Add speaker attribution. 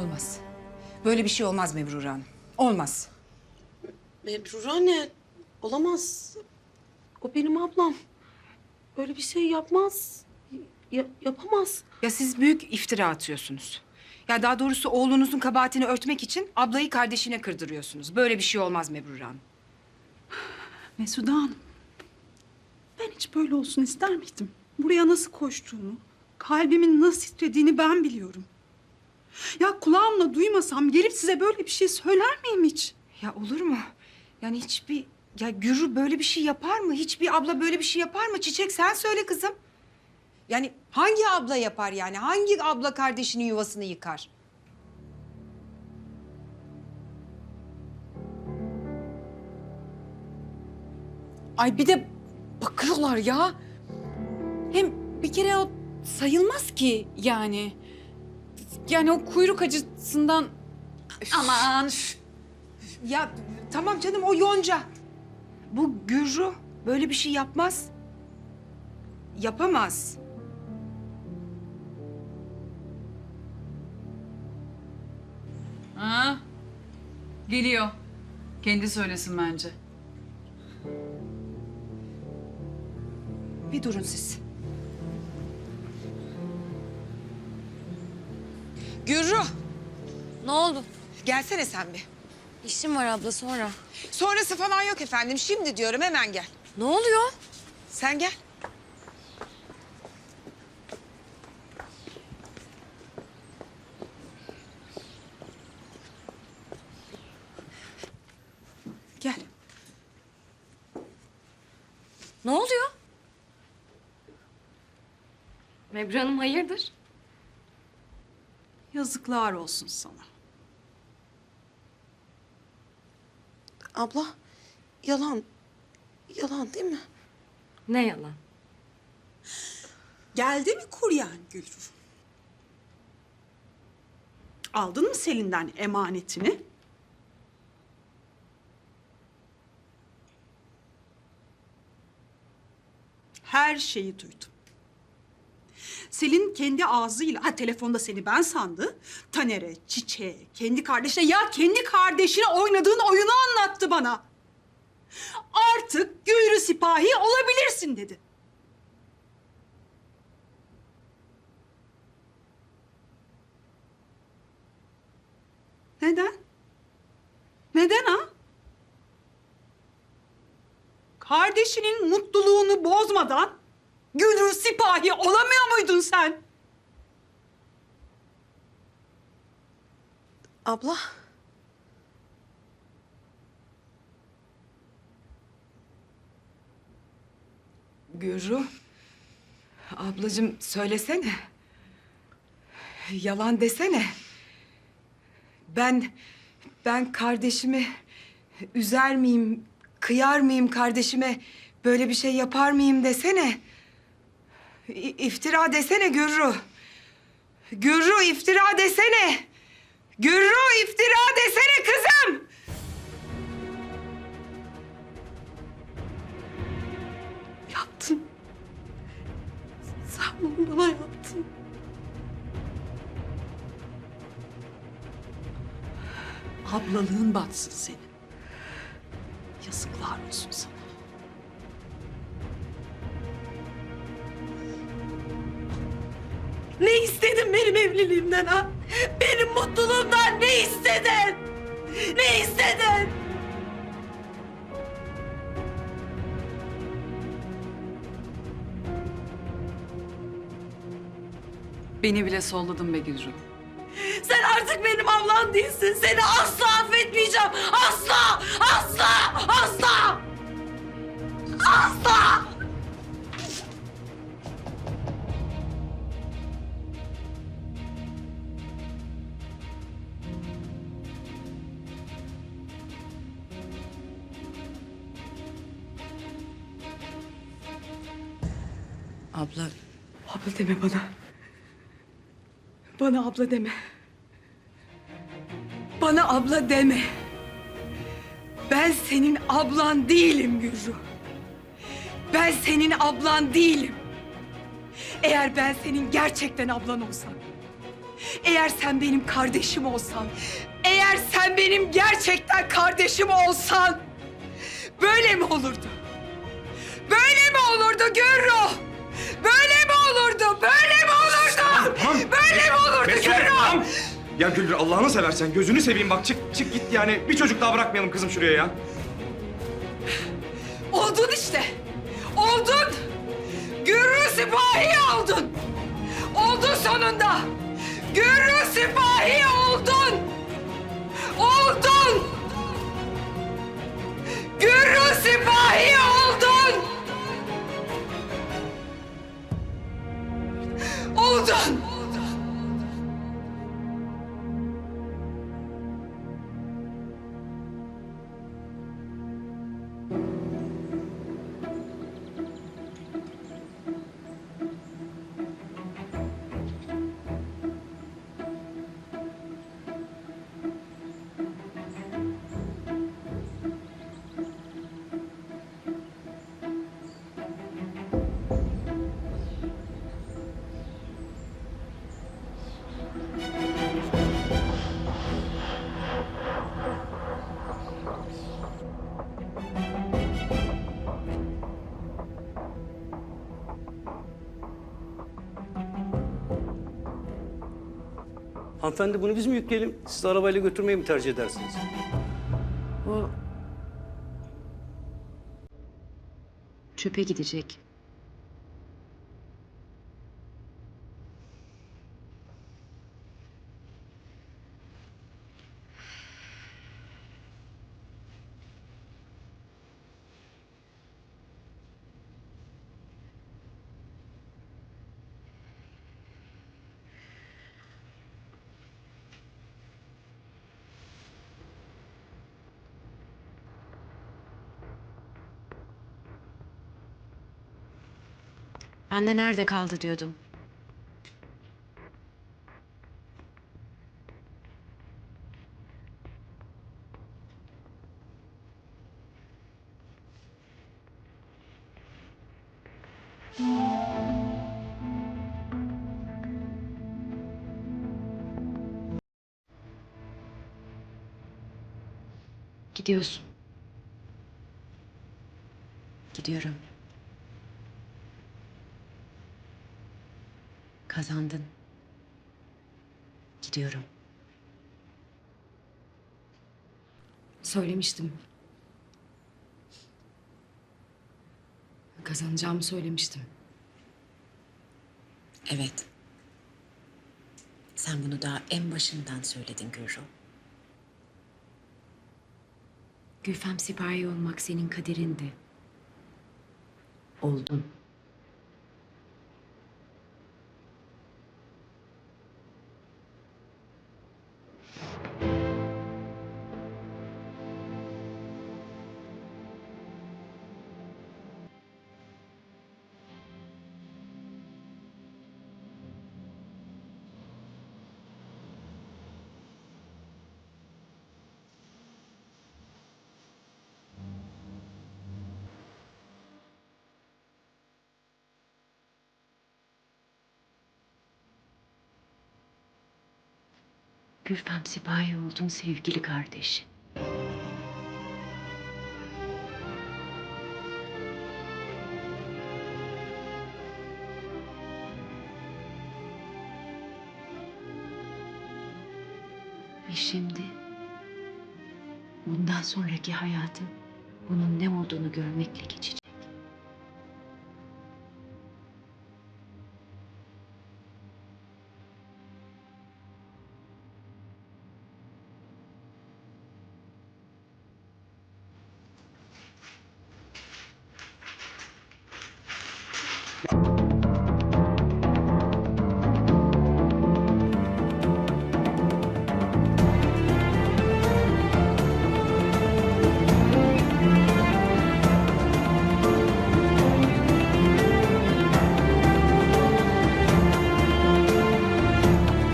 Speaker 1: Olmaz. Böyle bir şey olmaz Mebrure Hanım. Olmaz.
Speaker 2: Mebrur anne olamaz. O benim ablam. Böyle bir şey yapmaz. Ya- yapamaz.
Speaker 1: Ya siz büyük iftira atıyorsunuz. Ya daha doğrusu oğlunuzun kabahatini örtmek için ablayı kardeşine kırdırıyorsunuz. Böyle bir şey olmaz Mebrure Hanım.
Speaker 3: Mesude Hanım. Ben hiç böyle olsun ister miydim? Buraya nasıl koştuğumu, kalbimin nasıl titrediğini ben biliyorum. Ya kulağımla duymasam gelip size böyle bir şey söyler miyim hiç?
Speaker 1: Ya olur mu? Yani hiçbir... Ya Gürü böyle bir şey yapar mı? Hiçbir abla böyle bir şey yapar mı? Çiçek sen söyle kızım. Yani hangi abla yapar yani? Hangi abla kardeşinin yuvasını yıkar?
Speaker 4: Ay bir de bakıyorlar ya. Hem bir kere o sayılmaz ki yani. Yani o kuyruk acısından... Aman. üf.
Speaker 1: Ya tamam canım o yonca. Bu Gürü böyle bir şey yapmaz. Yapamaz.
Speaker 5: Ha? Geliyor. Kendi söylesin bence.
Speaker 1: Bir durun siz. Gürü
Speaker 6: Ne oldu?
Speaker 1: gelsene sen bir.
Speaker 6: İşim var abla sonra.
Speaker 1: Sonrası falan yok efendim. Şimdi diyorum hemen gel.
Speaker 6: Ne oluyor?
Speaker 1: Sen gel. Gel.
Speaker 6: Ne oluyor? Mebru Hanım hayırdır?
Speaker 3: Yazıklar olsun sana.
Speaker 2: Abla yalan. Yalan değil mi?
Speaker 6: Ne yalan?
Speaker 3: Geldi mi kuryen Gülür? Aldın mı Selin'den emanetini? Her şeyi duydum. Selin kendi ağzıyla, ha telefonda seni ben sandı. Taner'e, Çiçek'e, kendi kardeşine, ya kendi kardeşine oynadığın oyunu anlattı bana. Artık Gülrü Sipahi olabilirsin dedi. Neden? Neden ha? Kardeşinin mutluluğunu bozmadan Gülrü Sipahi olamıyor muydun sen?
Speaker 2: Abla
Speaker 1: Gürü. Ablacığım söylesene. Yalan desene. Ben, ben kardeşimi üzer miyim, kıyar mıyım kardeşime, böyle bir şey yapar mıyım desene. İftira desene Gürü. Gürü iftira desene. Gürü iftira desene kızım.
Speaker 3: Yaptın. Sen bunu bana yaptın. Ablalığın batsın senin.
Speaker 2: Evliliğimden ha? Benim mutluluğumdan ne istedin? Ne istedin?
Speaker 5: Beni bile solladın be Gülru.
Speaker 2: Sen artık benim ablam değilsin. Seni asla affetmeyeceğim. Asla! Asla! Asla! Asla!
Speaker 1: Abla, abla deme bana. Bana abla deme. Bana abla deme. Ben senin ablan değilim Gürru. Ben senin ablan değilim. Eğer ben senin gerçekten ablan olsam... Eğer sen benim kardeşim olsan, eğer sen benim gerçekten kardeşim olsan böyle mi olurdu? Böyle mi olurdu Gürru?
Speaker 7: Ya Güldür Allah'ını seversen gözünü seveyim bak çık çık git yani bir çocuk daha bırakmayalım kızım şuraya ya.
Speaker 1: Oldun işte. Oldun. Gürrü sipahi oldun. Oldun sonunda. Gürrü sipahi oldun. Oldun. Gürrü sipahi
Speaker 8: Hanımefendi bunu biz mi yükleyelim? Siz arabayla götürmeyi mi tercih edersiniz?
Speaker 9: O çöpe gidecek. Ben de nerede kaldı diyordum. Gidiyorsun. Gidiyorum. Kazandın. Gidiyorum. Söylemiştim. Kazanacağımı söylemiştim.
Speaker 10: Evet. Sen bunu daha en başından söyledin Gürru.
Speaker 9: Gülfem sipahi olmak senin kaderindi. Oldun. Gülfem sipahi oldun sevgili kardeş. Ve şimdi bundan sonraki hayatın bunun ne olduğunu görmekle geçecek. Yeah.